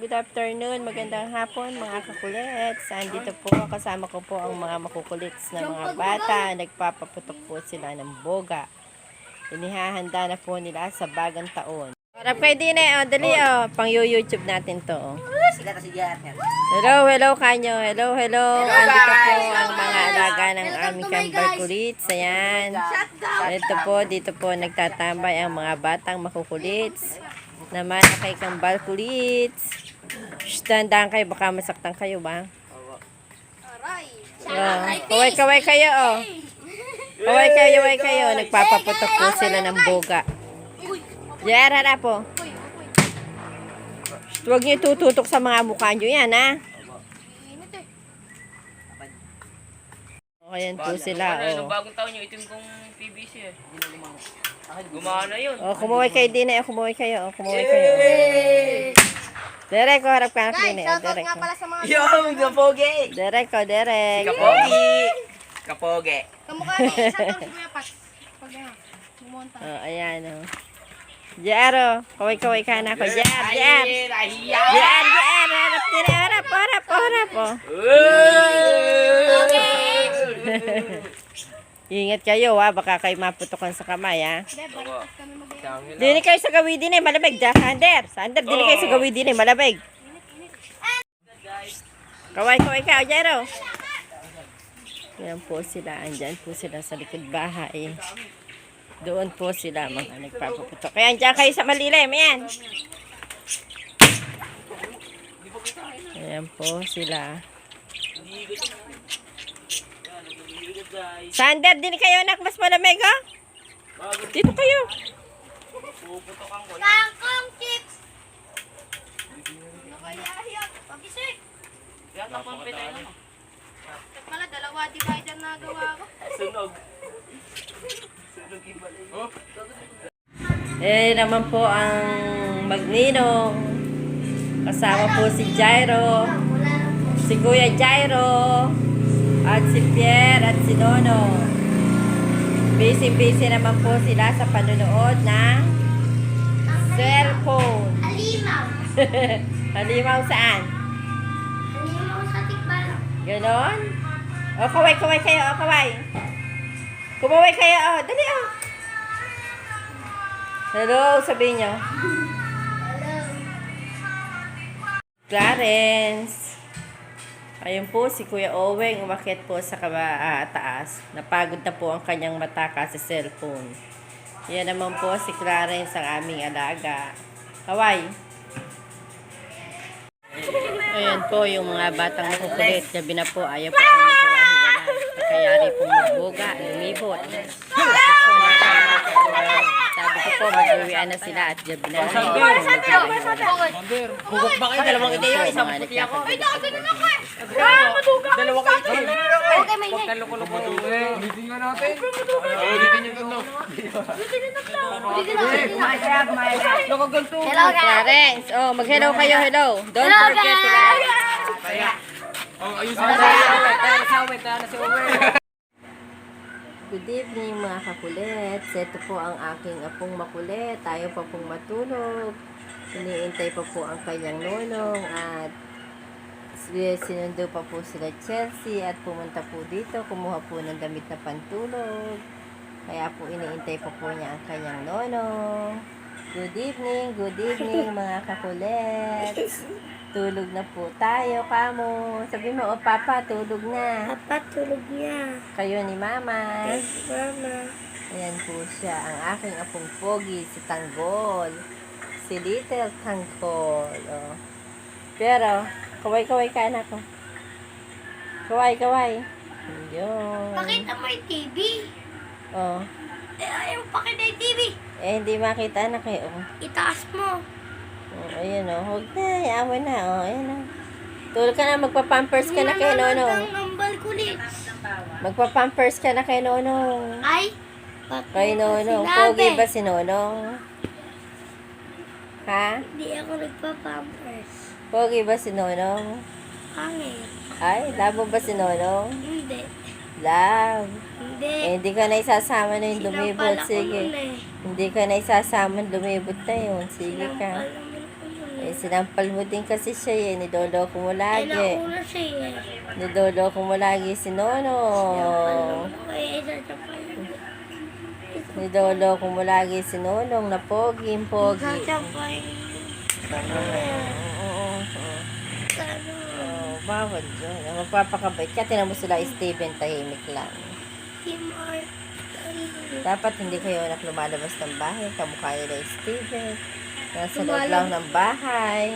good afternoon, magandang hapon mga kakulits. Andito po, kasama ko po ang mga makukulits na mga bata. Nagpapaputok po sila ng boga. Inihahanda na po nila sa bagang taon. Harap kayo din eh, oh, dali oh, pang YouTube natin to. Oh. Hello, hello kanyo. Hello, hello. Andito po ang mga alaga ng aming kambal kulits. Ayan. Ito po, dito po nagtatambay ang mga batang makukulits. Naman kay kambal kulits. Shh, tandaan kayo, baka masaktan kayo ba? Oh, kaway, kaway kayo, oh. Kaway kayo, kaway kayo. Nagpapaputok po sila ng boga. Jer, harap po. Shh, Huwag niyo tututok sa mga mukha niyo yan, ha? O, ayan po sila, oh. Ano, bagong taon yung itim kong PVC eh. Gumana yun. O, kumuhay kayo din eh. Kumuhay kayo, oh. Kumuhay kayo. Derek, oh, harap ka din eh. oh, Derek, oh. sa mga... Yung kapoge! Derek, oh, Derek. Kapogi! Kapoge. Kamukha ni isa tong si Kuya Pat. Pag ano, bumonta. Oh, ayan, oh. Jar, oh. Kaway-kaway ka na ako. Jar, Jar. Jar, Jar. Harap din. Harap, harap, harap, oh. Ingat kayo, ha. Baka kayo maputokan sa kamay, ha. Dini kayo sa gawin din eh. Malabig. Sander. Sander, dini kayo sa gawin din eh. Malabig. Kaway-kaway ka, Jero. Yan po sila. Andyan po sila sa likod bahay. Doon po sila mga nagpapaputok. Kaya andyan kayo sa malilim. Ayan. Ayan po sila. Sander, din kayo anak. Mas malamig ha? Dito kayo. Kangkong chips! Ano kaya yan? Pagising! Yan ang pampitay na. Pala, dalawa divider na gawa ko. Sunog. Eh naman po ang Magnino. Kasama po si Jairo, si Kuya Jairo, at si Pierre at si Nono. Busy-busy naman po sila sa panonood ng cellphone. Alimaw! Halimaw saan? Alimaw sa tikbal. Ganon? O, kaway-kaway kayo, o, kaway. Kumaway kayo, o. Dali, o. Hello, sabihin nyo. Hello. Clarence. Ayun po, si Kuya Oweng umakyat po sa kaba, ah, taas. Napagod na po ang kanyang mata kasi cellphone. Yan naman po si Clarence ang aming alaga. Kaway. Ayan po yung mga batang makukulit. Gabi na po, ayaw po pong maghiwa-hiwala. Kayari pong magbuga, lumibot. Sabi ko po, mag-uwian na sila at gabi na. Hugot ba kayo? Dalawang ito yun. Isang puti ako. Dalawa kayo ito. Okay, may Huwag kaloko-loko. Loko ganito. Hello, guys! Oh, mag-hello kayo, hello. Don't forget to like. Good evening mga kakulit. Ito po ang aking apong makulit. Tayo pa pong matulog. Iniintay pa po ang kanyang nonong at sinundo pa po sila Chelsea at pumunta po dito. Kumuha po ng damit na pantulog. Kaya po iniintay pa po niya ang kanyang nonong. Good evening, good evening mga kakulit. Tulog na po tayo, kamo. Sabi mo, oh papa, tulog na. Papa, tulog niya. Kayo ni mama. Mama. Ayan po siya, ang aking apong pogi, si Tanggol. Si Little Tanggol. Oh. Pero, kaway-kaway ka anak ko. Kaway-kaway. Yun. Pakita mo yung TV. Oh. Eh, ayaw pakita yung TV. Eh, hindi makita anak eh. Oh. Itaas mo. oh ayan oh. Huwag na, yaman na. Oh, ayan oh. Tulog ka na, magpa-pampers ka na kay Nonong. Ang balkulit. Magpa-pampers ka na kay Nonong. Ay, Kay. Sinabi. Pogi ba si Nonong? Ha? Hindi ako nagpa-pampers. Pogi ba si Nonong? Pangit. Ay, labo ba si Nonong? Hindi. Love. Hindi. Eh, hindi ka na isasama na yung lumibot. Ko Sige. eh. Hindi ka na isasama lumibot na yun. Sige ka. Mo ko eh. Eh, sinampal mo din kasi siya eh. Nidoloko mo Ay, lagi. nauna siya eh. Nidoloko mo lagi si Nono. Yun. Nidoloko mo lagi si Nonong na pogi, pogi. siya pa Ano? Oh, bawal yun. Magpapakabait ka. Tinan mo sila, Steven, tahimik lang. Dapat hindi kayo anak lumalabas ng bahay. Kamukha nila Steven. Nasa loob lang ng bahay.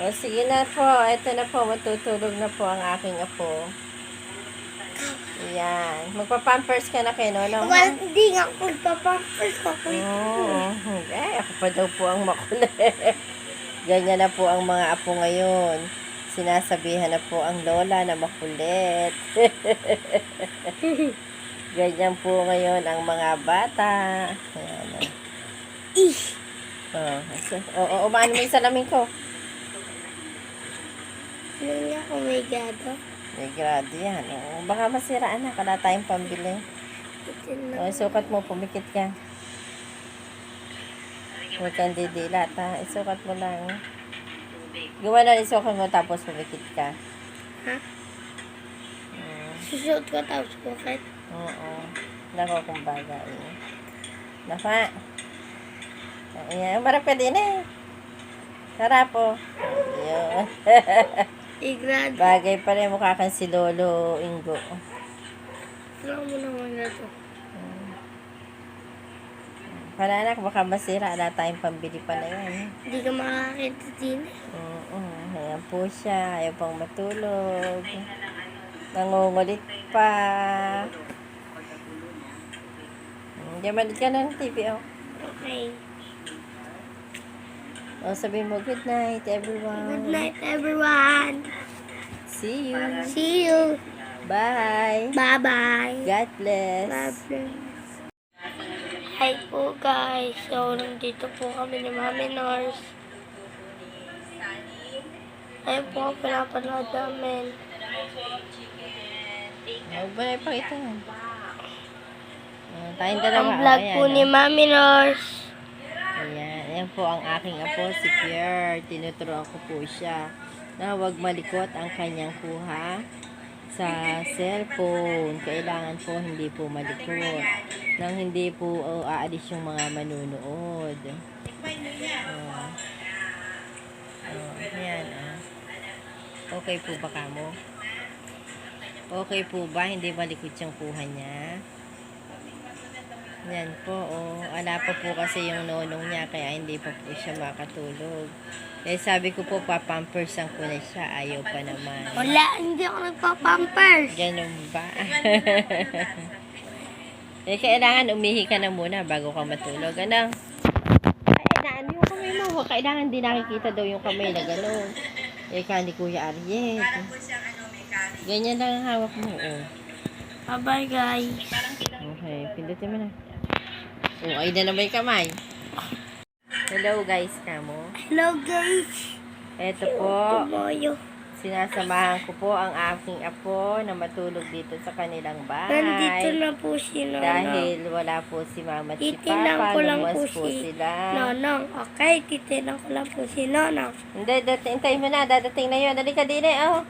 O sige na po. Ito na po. Matutulog na po ang aking apo. Yan. Magpa-pampers ka na kay Nono. ha? Well, hindi nga ako nagpapampers ako. Oo. Eh, ako pa daw po ang makulit. Ganyan na po ang mga apo ngayon. Sinasabihan na po ang lola na makulit. Ganyan po ngayon ang mga bata. Ayan. Ish! Oh, so, oh, oh, umaano mo yung salamin ko. Ano nga kung may gado? May grado yan. Oo, baka masiraan na. Kala tayong pambili. Ito na. O, sukat mo. Pumikit ka. Huwag kang didilat, ha? Isukat mo lang. Gawa na isukat mo tapos pumikit ka. Ha? Mm, Susuot ko tapos bakit? Oo. Nako kung bagay. Naka. Ayan. Marap ka din eh. Sarap po. Yun. Igrad. bagay pa rin mukha kang si Lolo Ingo. Alam mo naman na to. Para anak, baka masira. Wala tayong pambili pa na yan. Hindi ka makakita din. Oo, ayan po siya. Ayaw pang matulog. Nangungulit pa. Diyan malit ka na ng TV, oh. Okay. O, sabihin mo, good night, everyone. Good night, everyone. See you. See you. Bye. Bye-bye. God bless. Bye-bye. Hi po guys. So, nandito po kami ni Mami Nors. Ayun po ang pinapanood namin. Huwag ba na ipakita yan? Uh, tayong dalawa. Ang vlog po ni oh. Mami Nors. Ayan. Ayan po ang aking apo, si Pierre. Tinuturoan ko po siya na huwag malikot ang kanyang kuha sa cellphone. Kailangan po hindi po malikot. Nang hindi po oh, aalis yung mga manunood. Oh. Oh, ayan ah. Okay po ba kamo? Okay po ba? Hindi malikot yung kuha niya? Yan po, oh. Ala pa po kasi yung nonong niya, kaya hindi pa po siya makatulog. Eh, sabi ko po, papampersan ko na siya. Ayaw pa naman. Wala, hindi ako nagpa-pampers. Ganun ba? eh, kailangan umihi ka na muna bago ka matulog. Ano? Naan yung kamay mo. Kailangan di nakikita daw yung kamay na gano'n. Eh, ka ni Kuya Ariel. Ganyan lang ang hawak mo, oh. Bye-bye guys. Okay, pindutin mo na. Oh, ay na naman yung kamay. Hello guys, kamo. Hello guys. Ito po, sinasamahan ko po ang aking apo na matulog dito sa kanilang bahay. Nandito na po si Nonong. Dahil wala po si mama at si papa, ko lang po po si sila. Nonong. Okay, titinan ko lang po si Nonong. Hindi, dating, hintayin mo na, dadating na yun. Dali ka din eh, oh.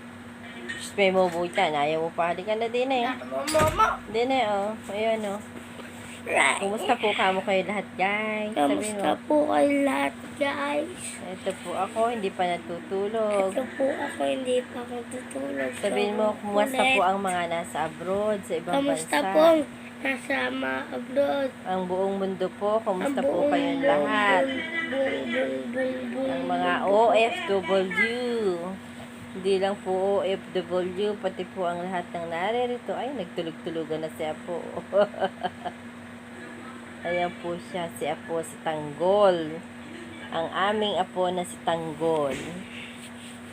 Shh, may mubutan. Ayaw mo pa. Dali ka na din eh. Mama. Din eh, oh. Ayun, oh. Right. Kumusta po kamo kayo lahat, guys? Mo, po kayo lahat guys? ito po ako, hindi pa natutulog. Ito po ako, hindi pa ako tutulog. Sabihin mo, kumusta po ang mga nasa abroad, sa ibang Kamusta bansa. po nasa mga abroad? Ang buong mundo po, kumusta Ang po kayong lahat? Buong, buong, buong, buong, Ang mga OFW. Hindi lang po OFW, pati po ang lahat ng naririto. Ay, nagtulog-tulugan na si Apo. Ayan po siya, si Apo, si Tanggol. Ang aming Apo na si Tanggol.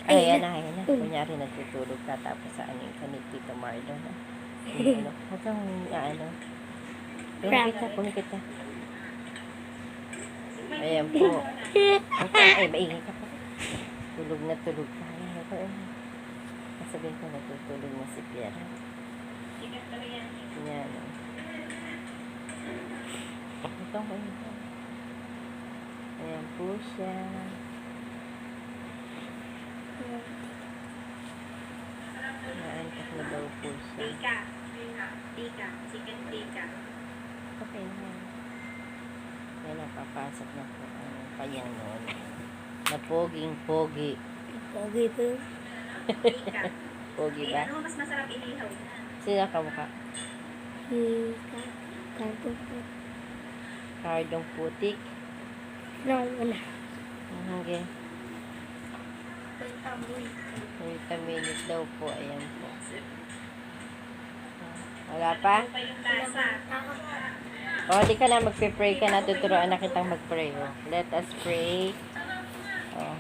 Ay, ayan na, ayan na. Kunyari natutulog ka tapos sa ano yung kanit Tito Marlon. ha? Ano, huwag kang, ano. Pumikit ka, pumikit ka. Ayan po. Ka, ay, maingay ka pa. Tulog na tulog ka. Ayan, ito, ayan. Sabihin ko, natutulog na si Pierre. Yan nakalimutan ko. Ayan po siya. Ayan, takla daw po siya. Tika. Tika. Chicken tika. Okay na. Ayan, napapasok na po ang kanyang noon. Napoging pogi. Pogi po. pogi ba? Eh, ano mas masarap ilihaw na? Sila kamukha? Tika. Tika po po. Cardong putik. Nang una. Okay. Wait, a minute daw po. Ayan po. Wala pa? O, di ka na magpe-pray ka na. Tuturuan na kitang mag-pray. O. Let us pray. O.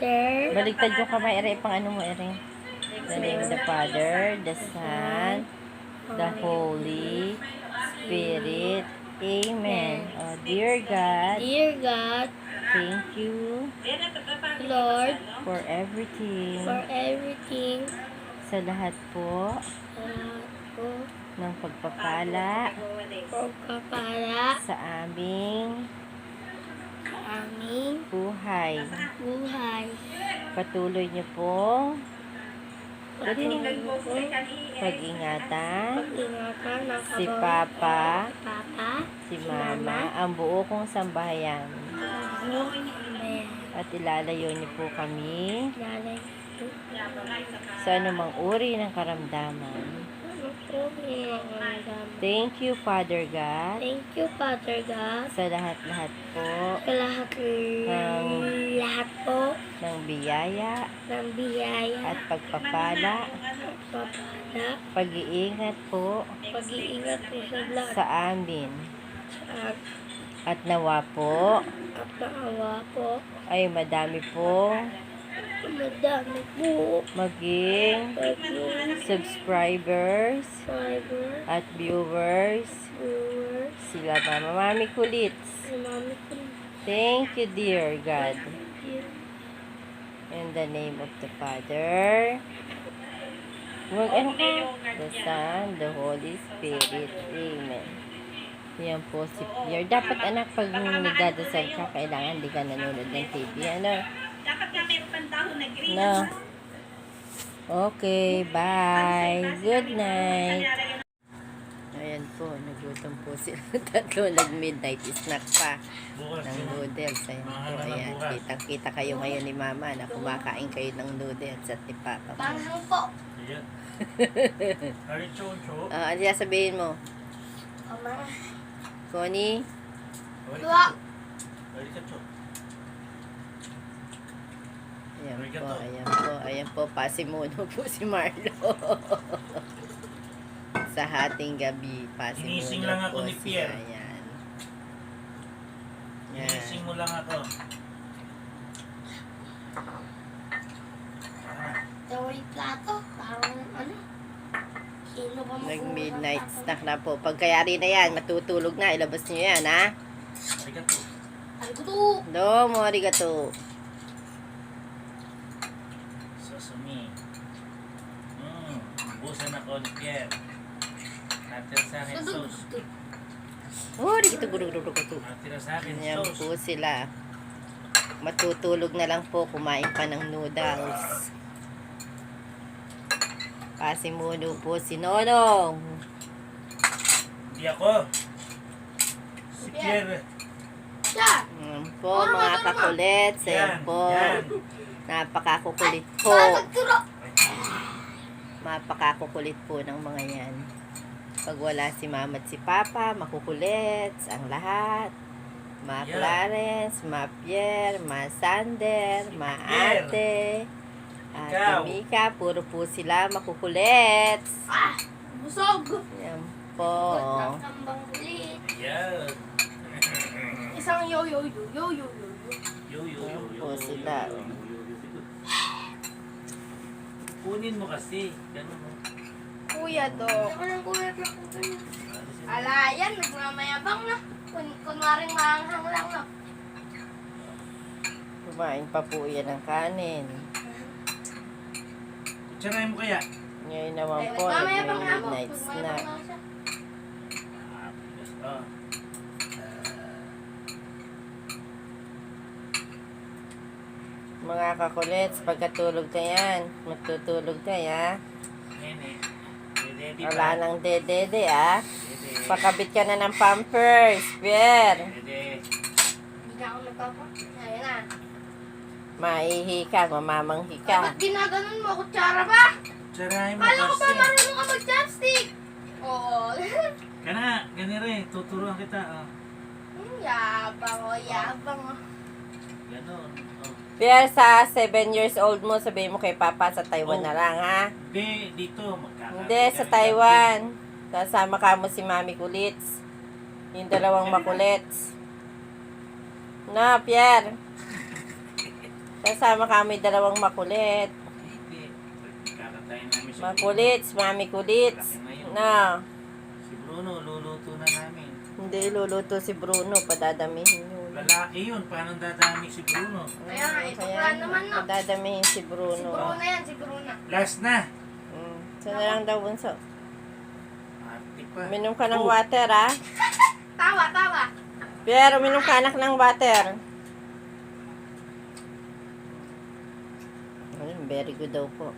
There. Baligtad yung kamay, Ere. Pang ano mo, Ere? The name of the Father, the Son, the Holy Spirit. Amen. O, dear God, Dear God, thank you Lord, for everything. for everything Sa lahat po uh, po, ng pagpapala pagkakala sa aming sa aming buhay. buhay. Patuloy niyo po Po pag-ingatan. Pag-ingatan ng si Papa, Papa, si Mama, ang buo kong sambahayan. Ayan. At ilalayo niyo po kami. Sa anumang uri ng karamdaman. Yung ang Thank you, Father God, Thank you, Father God. sa lahat-lahat po. Sa lahat, Ng- lahat po. ng biyaya ng biyaya. at pagpapala, papala, pag-iingat po pag-iingat po sa lahat. sa amin. at, At nawa po at naawa po. ay madami po Madami po maging pag-iingat subscribers fiber, at viewers viewers, sila Mama Mami Kulit. si Mami. Thank you, dear God. In the name of the Father, Wag, ano ka? The Son, the Holy Spirit. Amen. Yan po si Pierre. Dapat anak, pag nagdadasal ka, kailangan di ka nanonood ng TV. Ano? Dapat nga meron pang dahon na green. No. Okay, bye. Good night. Ayan po, nagutom po sila. Tatlo nag-midnight snack pa ng noodles. Ayan po, ayan. Kitang-kita kayo ngayon ni Mama na kumakain kayo ng noodles at ni Papa. Panghang po. Ah, ano sabihin mo? Ama. Connie? Dua. Ayan po, ayan po, ayan po. Pasimuno po si Marlo. Sa hating gabi, pasimuno Ginising lang po ako ni siya. Pierre. Ayan. Ginising mo lang ako. Daway plato. Parang ano? Sino ba makuha Nag-midnight snack na po. Pagkayari na yan, matutulog na. Ilabas niyo yan, ha? Arigato. Ay, gusto. Domo, arigato. Sasumi. Hmm. Busan ako ni Pierre. Natira sa akin sauce. Oh, arigato, gurugurugurugurug. Natira sa akin Ayan sauce. po sila. Matutulog na lang po, kumain pa ng noodles. Pasimuno po si Nonong. Hindi ako. Si Pierre. Yan. Po, mga kakulit. Yan. po. Yan. Napakakukulit po. Mapakakukulit po ng mga yan. Pag wala si mama at si papa, makukulit ang lahat. Ma Yeah. Clarence, Ma Pierre, Ma Sander, Ma. Ate, Ikaw. Mika, puro po sila makukulit. Ah, busog. Yan po. Yan. Isang yo yo yo yo yo yo. Yo, yo, yo, Yan po sila. yo, yo, yo, yo. Kunin mo kasi. Ganun mo. Kuya Dok. Ako ng kuya Dok. Ala, yan. Nagmamayabang na. Kun kunwaring maanghang lang na. Kumain pa po yan ng kanin. Kutsarahin mo kaya? Ngayon naman po, na ako. nag-midnight snack. Nagmamayabang na siya. Ah, yes. Oh. Mga kakulits, pagkatulog na yan, matutulog na ya. Wala ba? nang dedede ah. Dede. Pakabit ka na ng pampers, Pierre. Hindi na ako nagpapa. Ayun na. Maihi ka, mamamanghi Ka. Ba't ginaganon mo? Kutsara ba? Tsarahin mo Kala ko kasi. marunong ka mag-chopstick. Oo. Kana, gani rin. Tuturuan kita. Oh. Hmm, yabang o, yabang o. Ganon. Oh. Pierre, sa 7 years old mo, sabihin mo kay Papa sa Taiwan Oh. na lang, ha? Hindi, dito. Hindi, sa Taiwan. Kasama ka mo si Mami Kulits. Yung dalawang makulits. Na, Pierre. Kasama kami dalawang makulit. Makulits, Mami Kulits. Na, Si Bruno, luluto na namin. hindi luluto si Bruno, padadamihin. Lalaki yun. Paano dadami si Bruno? Kaya nga, ito Kaya, plan naman no. Padadamihin si Si Bruno. Bruno yan, si Bruno. Last na. Mm. Saan na lang daw, Bunso? Arte pa. Ka ng Oh. water, ha? Tawa, tawa. Pierre, uminom ka anak ng water. Ayun, very good daw po.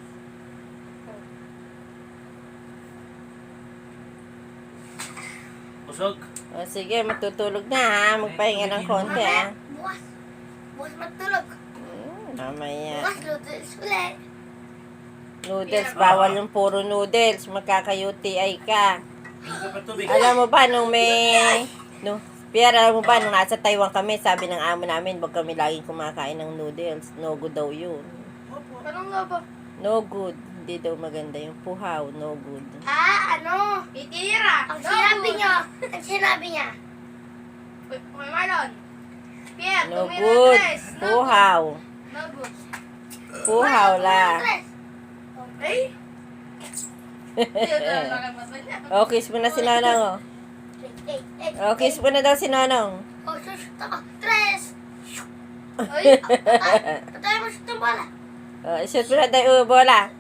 Busog. O sige, matutulog na ha. Magpahinga ng konti ha. Bukas. Bukas matulog. Hmm, mamaya. Bukas lutos ulit. Noodles, bawal yung puro noodles. Magkaka-UTI ka. Alam mo ba nung may... No, Pierre, alam mo ba nung nasa Taiwan kami, sabi ng amo namin, wag kami laging kumakain ng noodles. No good daw yun. Anong nga ba? No good. Hindi daw maganda yung puhaw. No good. Ah, ano? Titira. Ang sinabi niya. Ang sinabi niya. Uy, Uy, Marlon. Pierre, No tumira good. tres. No good. Puhaw. No good. Puhaw la. Okay? Yun na lang ang mata niya. O, kiss mo na si Nonong, oh. O, kiss mo na daw si Nonong. Oh, sus, taka. Tres. Ay, patay. Mo siya ng bola. O, shoot mo na daw yung bola.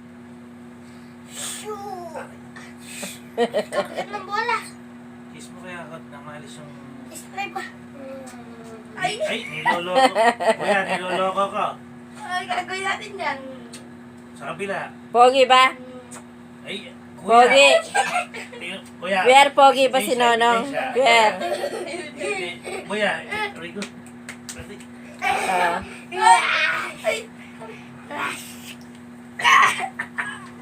Shoo. Takot ng bola. Kiss mo kaya ako nang maalis yung... Spray pa. Ay! Ay! Niloloko. Kuya, niloloko ko. Ay, gagawin natin yan. Sa kabila. Pogi ba? Ay! Pogi. Tingnan- Kuya. Pierre, pogi ba si Nonong? Hindi. Kuya, very good. Pwede. Ah. Ay.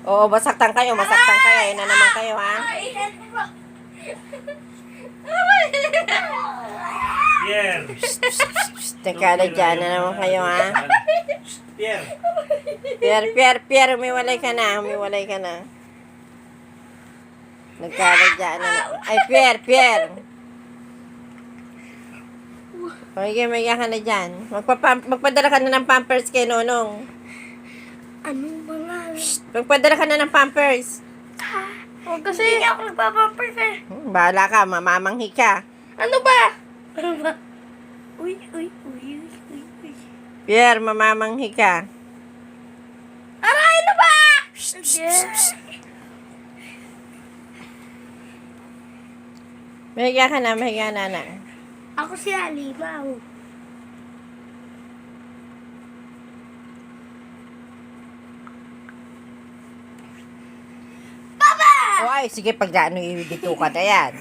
Oo, masaktan kayo, masaktan kayo. Ayun na naman kayo, ha? Pierre! Nagkaladyan na naman kayo, ha? Pierre! Pierre, Pierre, Pierre, umiwalay ka na, umiwalay ka na. Nagkaladyan na. Ay, Pierre, Pierre. Okay, may ka na dyan. Magpapam- magpadala ka na ng pampers kay Nonong. Ano ba nga? Magpadala ka na ng pampers. Oh, kasi hindi ako nagpapapers eh. Hmm, bahala ka, mamamanghi ka. Ano ba? Ano ba? Uy, uy, uy, uy, uy. Pierre, mamamanghi ka. Aray, ano ba? Yes. Mahiga ka na, mahiga na na. Ako si Alimaw. Ay, sige, pag gaano dito ka na yan.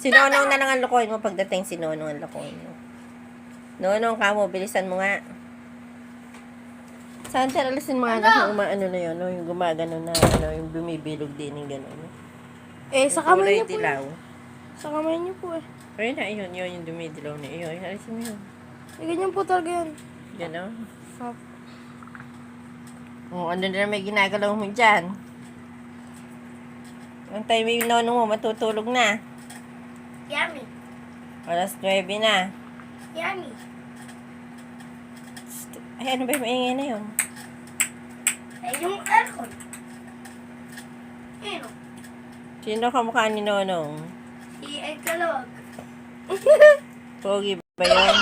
Si Nonong na lang ang lokohin mo pagdating si Nonong ang lokohin mo. Nonong ka mo, bilisan mo nga. Saan tayo alisin mga anak yung umaano na yun, no? yung gumagano na, ano, yung bumibilog din yung gano'n. No? Eh, sa kamay niyo po. dilaw. Sa kamay niyo po eh. Ayun na, yun, yun, yung dumidilaw na yun. Alisin mo yun. Eh, ganyan po talaga yan. Gano'n. Fuck. O, ano na may ginagalaw mo dyan? Ang time yung nonong mo, matutulog na. Yummy. Alas 9 na. Yummy. Ay, ano ba yung maingay na yun? Eh, yung aircon. Ano? Sino kamukha ni Nonong? Si Ed Kalawag. Pogi ba yun?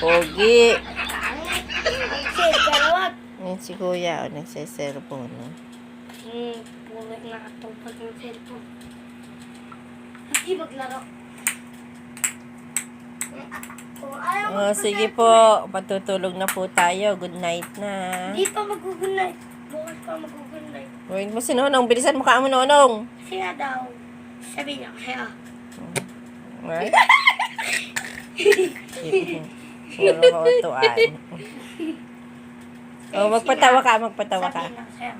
Pogi. Si Ed Kalawag. Yan si Kuya, o, nagsiselfone. No? Hmm, pulit na katupag ng cellphone. Hindi maglaro. Kung ayaw O, sige po. Patutulog na po tayo. Good night na. Hindi pa mag-good Bukas pa mag-good night. Huwag mo si Nonong. Bilisan mo ka mo, Nonong. Nga daw, sabi niya kaya, Right? Puro kautuan. Oh, magpatawa ka, magpatawa ka. Lang.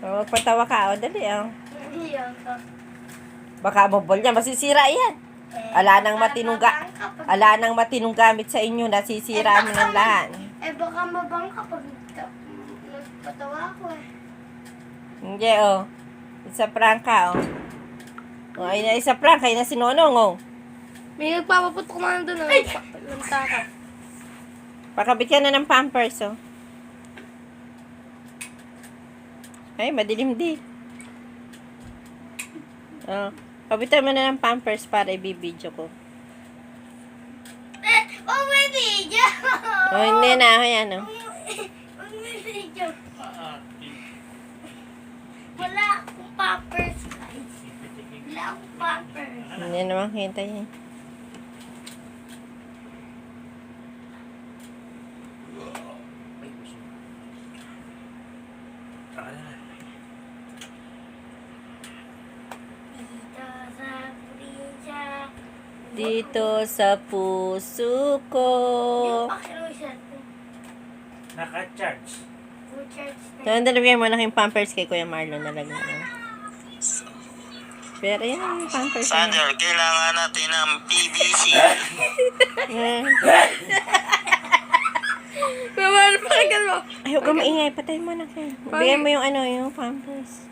Oh, magpatawa ka. O, dali, oh. Hindi yan to. Baka mobile niya, masisira yan. Eh, Ala nang matinong ga- Ala nang matinong gamit sa inyo, nasisira mo ng lahat. Eh, baka mabang ka pag nagta- nagpatawa ko eh. Hindi, oh. Isa prank ka, oh. Oh, ay na isa prank, ay na si Nonong, oh. May nagpapaputok na doon. Ay! Lanta ka. Pakabit ka na ng pampers, oh. Ay, madilim di. Oh, kabitan mo na ng pampers para ibibidyo ko. Eh! Oh, may video! Oh, hindi na, ayan, oh. Oh, may video. Wala akong pampers, guys. Wala akong pampers. Hindi naman kita yun. Dito sa probinsya. Dito sa puso ko. Naka-charge. Na. So, nalagay mo na yung pampers kay Kuya Marlon nalagay mo. Pero yan yung pampers. Sander, kailangan natin ng PVC. Mama, ano pakinggan mo? Ay, huwag ka maingay. Patay mo na kayo. Bigyan mo yung ano, yung pampers.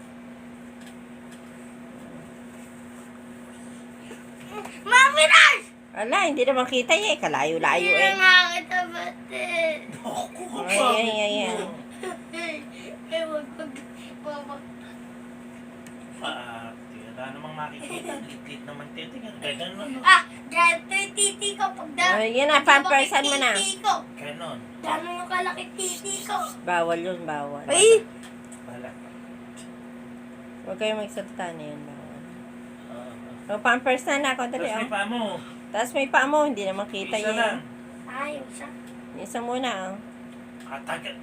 Mami Raj! Ala, hindi naman kita eh. Kalayo-layo Hindi eh. na nga kita batin. Ay, ay, ay, ay. Eh, wag pag... wag- Ah, wala namang makikita. Lit-lit naman titingnan. Ganon, ano? Ah, ganito yung titi ko. Pag da... Ay, yan na, pampersan mo na. Titi ko. Ganon. Gano'n yung kalaki titi ko. Bawal yun, bawal. Bala. Huwag kayo magsalita na yun, bawal. O, pampers na na ako, Tapos dali, may oh. pa mo. Tapos may pa mo, hindi naman kita Isa yun. lang. Ayaw siya. Isa muna, oh. Katagal.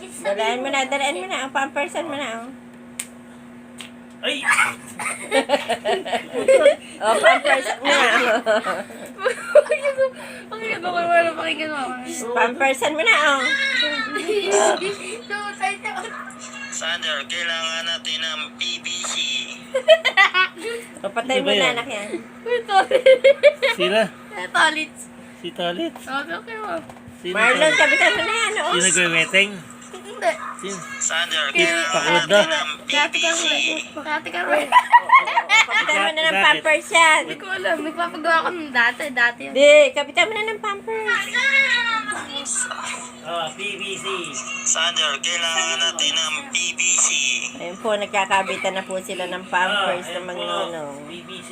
Isa Dalaan mo na, dalaan mo na. Ang pampersan mo na, oh. Ay! Oh, pampersan mo na. Pakinggan mo, wala pakinggan mo. pampersan mo na, oh. Sumusay siya. Sander, kailangan natin ng PVC. O, patay mo Ano ba na, yan? anak yan. Sila? Ito, Litz. Si Tolit? Okay, okay mo. Sino Marlon, kapitan mo na yan, oh. Sino nagwe-wetting? Hindi. Sino? Sander, kailangan pakulod na. natin ng Kati ka PVC. mo. Kati ka mo. Kapitan mo na ng Bakit? pampers yan. Hindi ko alam. Nagpapagawa ko ng dati. Dati yun. Di, kapitan mo na ng pampers. Oh, PVC. Sander, kailangan natin ng PVC. Ayun po, nagkakabitan na po sila ng pampers Ah, ng ayan mga po, nonong. PVC.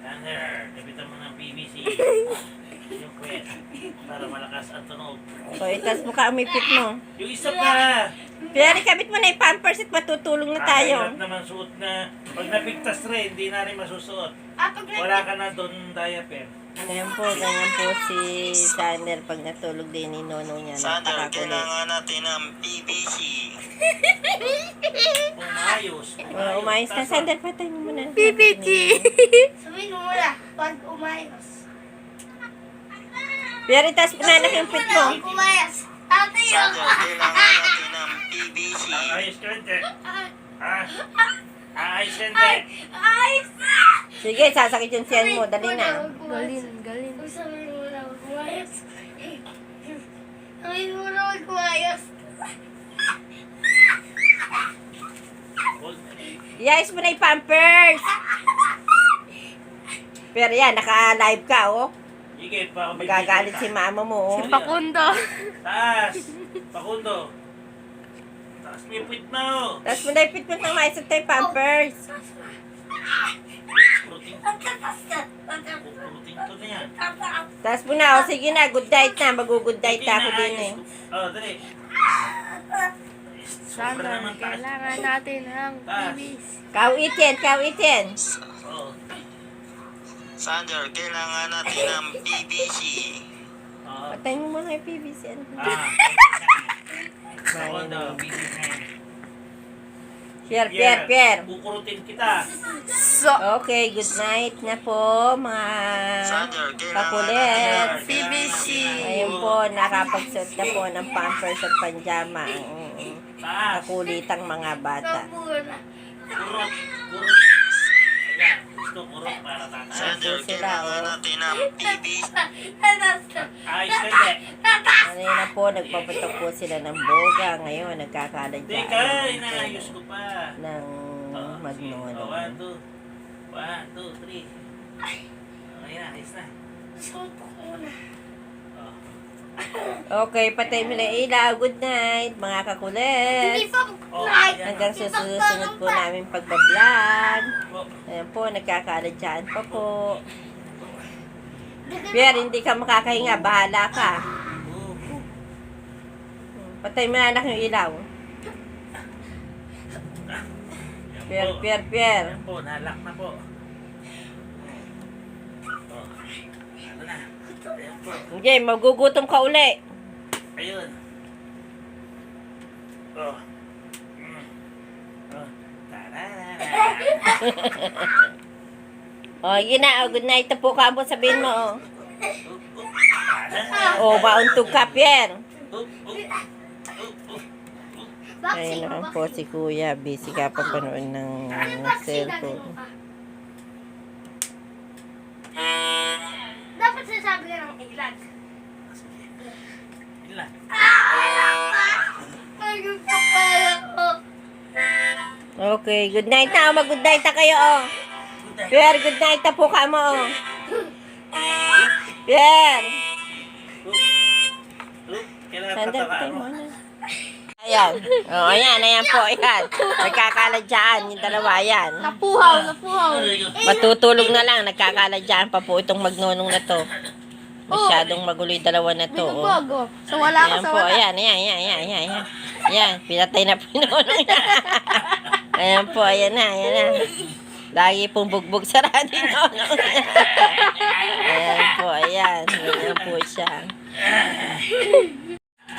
Sander, kapitan mo ng PVC. Yung kwet. Para malakas ang tunog. O, itas mo ka umipit mo. Yung isa pa! Pero kabit mo na yung pampers at matutulong na tayo. Kahirap naman suot na. Pag napigtas rin, hindi na rin masusuot. Ah, pag Wala ka na doon diaper. Ayan po, ganyan po si Sander pag natulog din ni Nono niya. Sander, kailangan natin ng PVC. Umayos. Oh, umayos na. Sander, patay mo muna. Sabihin mo muna. Pag umayos. Pero itas mo na anak yung pit mo. Pag umayos. Ate yun. Sander, kailangan natin ng PVC. Ayos ka hindi. Ah, ka hindi. Ayos na! Sige, sasakit yung siyan mo. Dali na. Galin, galin. Sabihin mo na wag umayos. Sabihin mo na mo yung pampers. Pero yan, naka-live ka, oh. Sige, pa ako Magagalit si mama mo, oh. Pakundo. Taas! Pakundo! Taas mo yung puwit mo! Tapos mo na yung pit mo ng at yung pampers. Tatas. pruting to na yan. Tapos mo na, oh. Sige na, good night na. Mag-good night Hindi na ako din, ayos eh. ko. Oh, dali. Sobra naman taas. kailangan natin ng Taas. Kawit yan, kawit yan. Oo. Sander, kailangan natin ng PVC. Oo. Patay mo muna yung PVC. ano? Ah. Busy na yan. Pierre, Pierre, Pierre. Kukurutin kita. So, Okay, good night na po mga kakulit. PVC. Ayun po, nakapagsuot na po ng pampers at panjama ang Taas. kakulitang mga bata. Kurot. Kurot. Gusto kurot para tatas. Sander, Sila, kailangan oh. natin ng PVC. Ayos na hindi. Kanina po, nagpapatok po sila ng boga. Ngayon, Teka, nagkakaladyan inaayos ko pa. ng Oh, sige. Oh, one, two. One, two, three. Ayan, ayos na. Oh. Okay, patay mo na ilaw. Good night, mga kakulit. Hindi pa ayan. Hanggang sa susunod po namin pagbablog. Oh. Ayan po, nagkakaladyan pa po. Pierre, hindi ka makakahinga. Bahala ka. Patay mo na anak yung ilaw. Pierre. Pierre, Pierre. Ayan po, nalak na po. Oh. Ano na? Ayan po. Hindi, magugutom ka uli. Ayun. Oh. Mm. Oh. Tararara. O, yun na. O, good night na po ka mo. Sabihin mo. Oh, oh. Mauntog ka, Pierre. Oh, oh. Oh, oh. Naman po si Kuya. Busy ka pa panood ng cellphone. Dapat sinasabi ka ng ilag. Ko. Okay, good night na. Mag-good night na kayo, o. Pierre, good night na po ka mo, o. Pierre. Oh, kailangan patay mo. Na. Ayan. O, ayan, ayan po, ayan. Nagkakaladyaan, yung dalawa, ayan. Napuhaw, napuhaw. Matutulog na lang, nagkakaladyaan pa po itong magnonong na to. Masyadong magulo yung dalawa na to. Oh. Bago. So wala ka Ayan sa po, wala. ayan, ayan, ayan, ayan, ayan, ayan. Ayan, pinatay na po yung nonong niya. Ayan po, ayan na, ayan na. Lagi pong bugbog sa radyo nonong. Ayan po, ayan. Ayan po siya.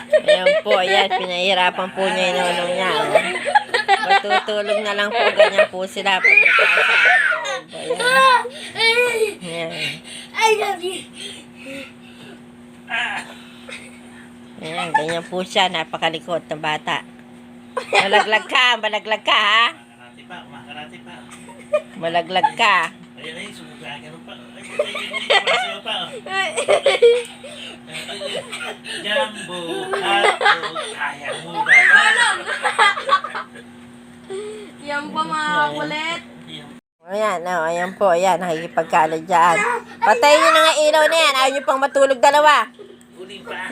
Ayan po, ayan. Pinahirapan po niya yung nonong niya. oh. Matutulog na lang po, ganyan po sila. Pag. Ayan. Ayan. Ay, sabi. Ayan, ganyan po siya. Napakalikot na bata. Malaglag ka, malaglag ka ha. Makarati pa. Malaglag ka. Ayun ay, sumuga, ganun pasiyo pa. Jumbo, hotdog, kaya mo ba? Yan pa mga kulit. Ayan, oh, ayan po, ayan, nakikipagkalad dyan. Patayin nyo na nga ilaw na yan. Ayaw nyo pang matulog dalawa.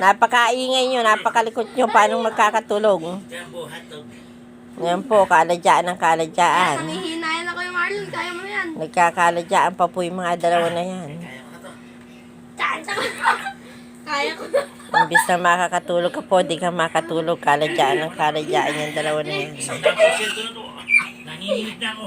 Napakaingay nyo, napakalikot nyo. Paano magkakatulog? Jumbo, hotdog. Ayan po, kaladyaan ng kaladyaan. Nanihinayan ako yung Marlon. Kaya mo na yan. Nagkakaladyaan pa po yung mga dalawa na yan. Kaya mo na to. Kaya ko na. Imbis na makakatulog ka po, di ka makatulog. Kaladyaan ng kaladyaan yung dalawa na yan. Na. Nanginginig na ako.